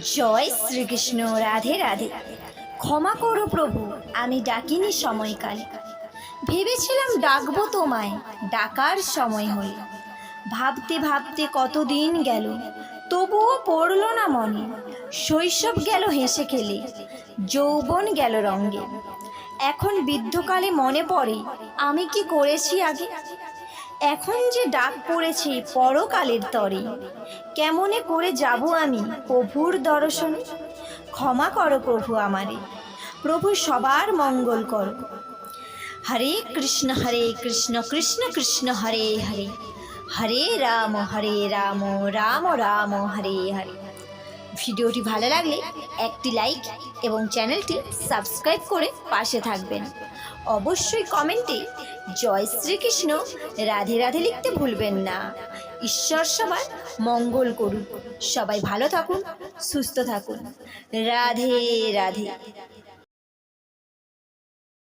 জয় শ্রীকৃষ্ণ, রাধে রাধে। ক্ষমা করো প্রভু, আমি ডাকিনি সময়কালে। ভেবেছিলাম ডাকবো তোমায়, ডাকার সময় হল। ভাবতে ভাবতে কতদিন গেল, তবুও পড়ল না মনে। শৈশব গেল হেসে খেলে, যৌবন গেল রঙ্গে। এখন বৃদ্ধকালে মনে পড়ে, আমি কি করেছি আগে? এখন যে ডাক পড়েছে পরকালের তরে, কেমনে করে যাব আমি প্রভুর দর্শনে? ক্ষমা করো প্রভু আমারে, প্রভু সবার মঙ্গল করো। হরে কৃষ্ণ হরে কৃষ্ণ কৃষ্ণ কৃষ্ণ, হরে হরে হরে রাম হরে রাম রাম রাম, হরে হরে। ভিডিওটি ভালো লাগলে একটি লাইক এবং চ্যানেলটি সাবস্ক্রাইব করে পাশে থাকবেন। অবশ্যই কমেন্টে জয় শ্রীকৃষ্ণ, রাধে রাধে লিখতে ভুলবেন না। ঈশ্বর সবার মঙ্গল করুন। সবাই ভালো থাকুন, সুস্থ থাকুন। রাধে রাধে।